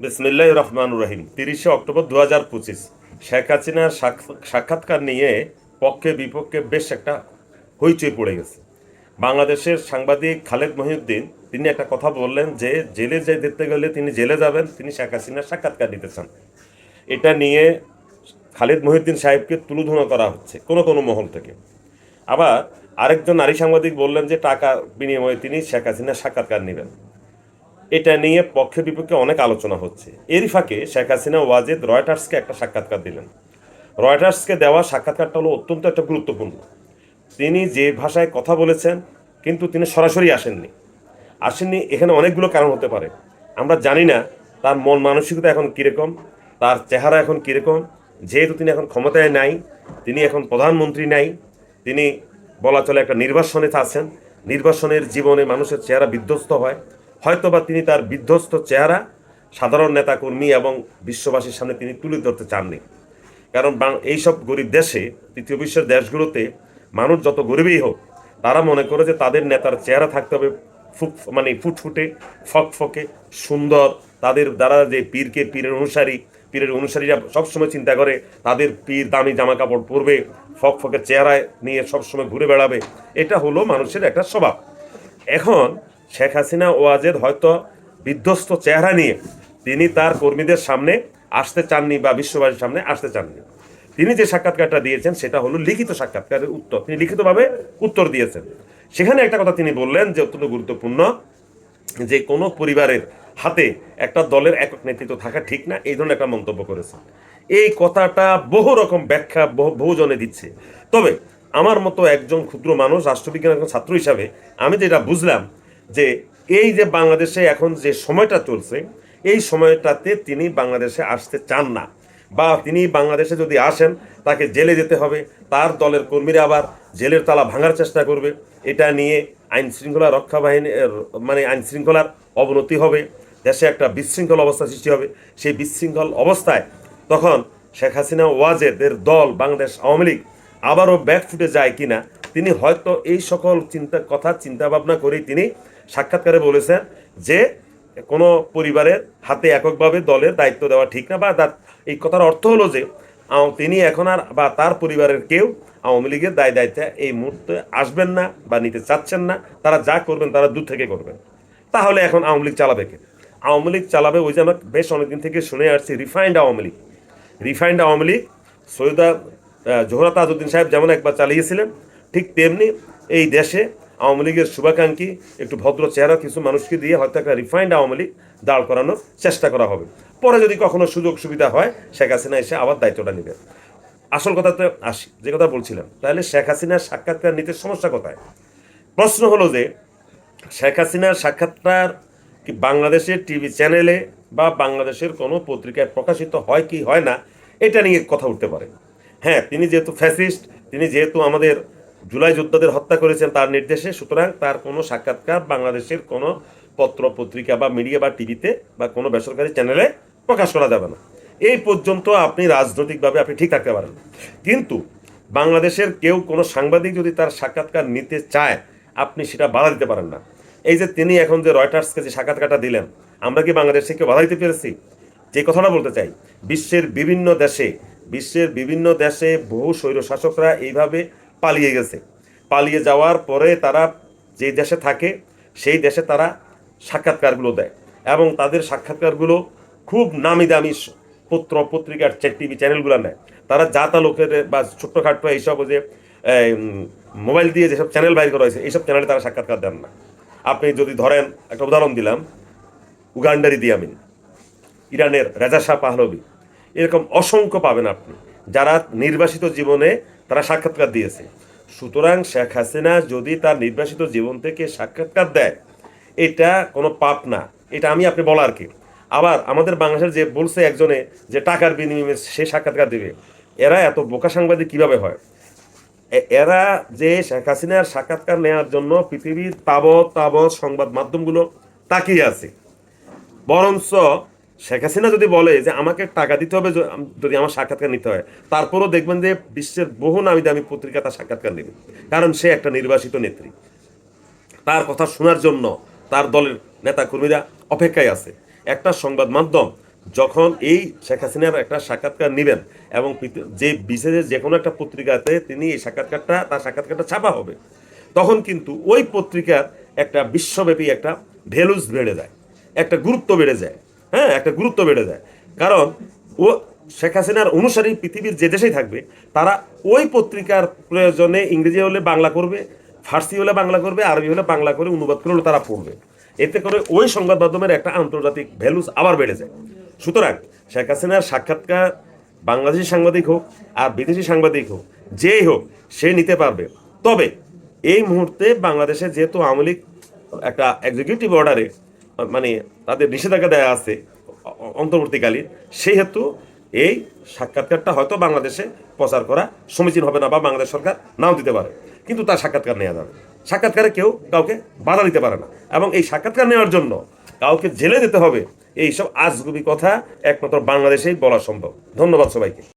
বিসমিল্লাহ রহমান রহিম। তিরিশে অক্টোবর দু হাজার পঁচিশ। শেখ হাসিনার সাক্ষ- সাক্ষাৎকার নিয়ে পক্ষে বিপক্ষে বেশ একটা হইচই পড়ে গেছে। বাংলাদেশের সাংবাদিক খালেদ মহিউদ্দিন, তিনি একটা কথা বললেন যে, জেলে যে দেখতে গেলে তিনি জেলে যাবেন, তিনি শেখ হাসিনার সাক্ষাৎকার নিতে চান। এটা নিয়ে খালেদ মহিউদ্দিন সাহেবকে তুলুধুনো করা হচ্ছে, কোনো কোনো মহল থেকে। আবার আরেকজন নারী সাংবাদিক বললেন যে, টাকা বিনিময়ে তিনি শেখ হাসিনার সাক্ষাৎকার নেবেন। এটা নিয়ে পক্ষে বিপক্ষে অনেক আলোচনা হচ্ছে। এরই ফাঁকে শেখ হাসিনা ওয়াজেদ রয়টার্সকে একটা সাক্ষাৎকার দিলেন। রয়টার্সকে দেওয়া সাক্ষাৎকারটা হলো অত্যন্ত একটা গুরুত্বপূর্ণ। তিনি যে ভাষায় কথা বলেছেন, কিন্তু তিনি সরাসরি আসেননি। আসেননি এখানে অনেকগুলো কারণ হতে পারে। আমরা জানি না তার মন মানসিকতা এখন কীরকম, তার চেহারা এখন কীরকম, যেহেতু তিনি এখন ক্ষমতায় নাই, তিনি এখন প্রধানমন্ত্রী নাই, তিনি বলা চলে একটা নির্বাসনে আছেন। নির্বাসনের জীবনে মানুষের চেহারা বিধ্বস্ত হয়। হয়তোবা তিনি তার বিধ্বস্ত চেহারা, সাধারণ নেতাকর্মী এবং বিশ্ববাসীর সামনে তিনি তুলে ধরতে চাননি। কারণ এইসব গরিব দেশে তৃতীয় বিশ্বের দেশগুলোতে মানুষ যত গরিবই হোক, তারা মনে করে যে তাদের নেতার চেহারা থাকতে হবে ফুট মানে ফুটফুটে ফকফকে সুন্দর। তাদের দ্বারা যে পীরকে পীরের অনুসারী, পীরের অনুসারীরা সবসময় চিন্তা করে, তাদের পীর দামি জামা কাপড় পরবে ফকফকে চেহারায় নিয়ে সবসময় ঘুরে বেড়াবে। এটা হলো মানুষের একটা স্বভাব। এখন শেখ হাসিনা ওয়াজেদ হয়তো বিধ্বস্ত চেহারা নিয়ে তিনি তার কর্মীদের সামনে আসতে চাননি বা বিশ্ববাসীর সামনে আসতে চাননি। তিনি যে সাক্ষাৎকারটা দিয়েছেন সেটা হলো লিখিত সাক্ষাৎকারের উত্তর। তিনি লিখিতভাবে উত্তর দিয়েছেন। সেখানে একটা কথা তিনি বললেন যে অত্যন্ত গুরুত্বপূর্ণ যে কোনো পরিবারের হাতে একটা দলের একক নেতৃত্ব থাকা ঠিক না, এই ধরনের একটা মন্তব্য করেছেন। এই কথাটা বহু রকম ব্যাখ্যা বহু বহুজনে দিচ্ছে। তবে আমার মতো একজন ক্ষুদ্র মানুষ রাষ্ট্রবিজ্ঞান একজন ছাত্র হিসাবে আমি যেটা বুঝলাম যে এই যে বাংলাদেশে এখন যে সময়টা চলছে, এই সময়টাতে তিনি বাংলাদেশে আসতে চান না। বা তিনি বাংলাদেশে যদি আসেন, তাকে জেলে যেতে হবে, তার দলের কর্মীরা আবার জেলের তালা ভাঙার চেষ্টা করবে। এটা নিয়ে আইন শৃঙ্খলা রক্ষা বাহিনী মানে আইন শৃঙ্খলার অবনতি হবে, দেশে একটা বিশৃঙ্খল অবস্থা সৃষ্টি হবে। সেই বিশৃঙ্খল অবস্থায় তখন শেখ হাসিনা ওয়াজেদের দল বাংলাদেশ আওয়ামী লীগ আবারও ব্যাক ফুটে যায় কিনা, তিনি হয়তো এই সকল চিন্তা, কথা চিন্তা ভাবনা করেই তিনি সাক্ষাৎকারে বলেছেন যে কোনো পরিবারের হাতে এককভাবে দলের দায়িত্ব দেওয়া ঠিক না বা তার এই কথার অর্থ হলো যে তিনি এখন আর বা তার পরিবারের কেউ আওয়ামী লীগের দায় দায়িত্বে এই মুহূর্তে আসবেন না বা নিতে চাচ্ছেন না। তারা যা করবেন তারা দূর থেকে করবেন। তাহলে এখন আওয়ামী লীগ চালাবে কে? আওয়ামী লীগ চালাবে ওই যে আমরা বেশ অনেকদিন থেকে শুনে আসছি, রিফাইন্ড আওয়ামী লীগ। রিফাইন্ড আওয়ামী লীগ, সৈয়দা জোহরা তাজউদ্দিন সাহেব যেমন একবার চালিয়েছিলেন, ঠিক তেমনি এই দেশে আওয়ামী লীগের শুভাকাঙ্ক্ষী, একটু ভদ্র চেহারা কিছু মানুষকে দিয়ে হয়তো একটা রিফাইন্ড আওয়ামী লীগ দাঁড় করানোর চেষ্টা করা হবে। পরে যদি কখনো সুযোগ সুবিধা হয়, শেখ হাসিনা এসে আবার দায়িত্বটা নেবে। আসল কথাতে আসি, যে কথা বলছিলাম, তাহলে শেখ হাসিনার সাক্ষাৎকার নিতে সমস্যা কোথায়? প্রশ্ন হলো যে, শেখ হাসিনার সাক্ষাৎকার কি বাংলাদেশের টিভি চ্যানেলে বা বাংলাদেশের কোনো পত্রিকায় প্রকাশিত হয় কি হয় না, এটা নিয়ে কথা উঠতে পারে। হ্যাঁ তিনি যেহেতু ফ্যাসিস্ট, তিনি যেহেতু আমাদের জুলাই যোদ্ধাদের হত্যা করেছেন তার নির্দেশে, সুতরাং তার কোনো সাক্ষাৎকার বাংলাদেশের কোনো পত্র, পত্রিকা বা মিডিয়া বা টিভিতে বা কোনো বেসরকারি চ্যানেলে প্রকাশ করা যাবে না। এই পর্যন্ত আপনি রাজনৈতিকভাবে আপনি ঠিক থাকতে পারেন। কিন্তু বাংলাদেশের কেউ কোনো সাংবাদিক যদি তার সাক্ষাৎকার নিতে চায়, আপনি সেটা বাধা দিতে পারেন না। এই যে তিনি এখন যে রয়টার্সকে যে সাক্ষাৎকারটা দিলেন, আমরা কি বাংলাদেশে কেউ বাধা দিতে পেরেছি? যে কথাটা বলতে চাই, বিশ্বের বিভিন্ন দেশে, বিশ্বের বিভিন্ন দেশে বহু স্বৈরশাসকরা এইভাবে পালিয়ে গেছে। পালিয়ে যাওয়ার পরে তারা যে দেশে থাকে, সেই দেশে তারা সাক্ষাৎকারগুলো দেয় এবং তাদের সাক্ষাৎকারগুলো খুব নামি দামি পত্র পত্রিকার টিভি চ্যানেলগুলো নেয়। তারা যা তা লোকের বা ছোট্টখাটো এইসব যে মোবাইল দিয়ে যেসব চ্যানেল বাইর করা হয়েছে, এইসব চ্যানেলে তারা সাক্ষাৎকার দেন না। আপনি যদি ধরেন, একটা উদাহরণ দিলাম, উগান্ডারি ইদি আমিন, ইরানের রেজা শাহ পাহলবি এরকম অসংখ্য পাবেন আপনি, যারা নির্বাসিত জীবনে তারা সাক্ষাৎকার দিয়েছে। সুতরাং শেখ হাসিনা যদি তার নির্বাসিত জীবন থেকে সাক্ষাৎকার দেয়, এটা কোনো পাপ না। এটা আমি, আপনি বলার কি? আবার আমাদের বাংলাদেশের যে বলছে একজনে যে টাকার বিনিময়ে সে সাক্ষাৎকার দেবে, এরা এত বোকা সাংবাদিক কীভাবে হয়? এরা যে শেখ হাসিনার সাক্ষাৎকার নেওয়ার জন্য পৃথিবীর তাবৎ তাবৎ সংবাদ মাধ্যমগুলো তাকিয়ে আছে। বরঞ্চ শেখ হাসিনা যদি বলে যে আমাকে টাকা দিতে হবে যদি আমার সাক্ষাৎকার নিতে হয়, তারপরও দেখবেন যে বিশ্বের বহু নামি দামি পত্রিকা তার সাক্ষাৎকার নেবে। কারণ সে একটা নির্বাসিত নেত্রী। তার কথা শোনার জন্য তার দলের নেতাকর্মীরা অপেক্ষায় আছে। একটা সংবাদ মাধ্যম যখন এই শেখ হাসিনার একটা সাক্ষাৎকার নেবেন এবং যে বিশেষে যে কোনো একটা পত্রিকাতে তিনি এই সাক্ষাৎকারটা, তার সাক্ষাৎকারটা ছাপা হবে, তখন কিন্তু ওই পত্রিকার একটা বিশ্বব্যাপী একটা ভ্যালুস বেড়ে যায়, একটা গুরুত্ব বেড়ে যায়। হ্যাঁ একটা গুরুত্ব বেড়ে যায়। কারণ ও, শেখ হাসিনার অনুসারী পৃথিবীর যে দেশেই থাকবে, তারা ওই পত্রিকার প্রয়োজনে ইংরেজি হলে বাংলা করবে, ফার্সি হলে বাংলা করবে, আরবি হলে বাংলা করে অনুবাদ করলে তারা পড়বে। এতে করে ওই সংবাদ মাধ্যমের একটা আন্তর্জাতিক ভ্যালুস আবার বেড়ে যায়। সুতরাং শেখ হাসিনার সাক্ষাৎকার বাংলাদেশি সাংবাদিক হোক আর বিদেশি সাংবাদিক হোক, যেই হোক, সে নিতে পারবে। তবে এই মুহূর্তে বাংলাদেশে যেহেতু আওয়ামী লীগ একটা এক্সিকিউটিভ অর্ডারে মানে তাদের নিষেধাজ্ঞা দেওয়া আছে অন্তর্বর্তীকালীন, সেই হেতু এই সাক্ষাৎকারটা হয়তো বাংলাদেশে প্রচার করা সমীচীন হবে না বা বাংলাদেশ সরকার নাও দিতে পারে। কিন্তু তার সাক্ষাৎকার নেওয়া যাবে। সাক্ষাৎকারে কেউ কাউকে বাধা দিতে পারে না। এবং এই সাক্ষাৎকার নেওয়ার জন্য কাউকে জেলে যেতে হবে, এইসব আজগুবি কথা একমাত্র বাংলাদেশেই বলা সম্ভব। ধন্যবাদ সবাইকে।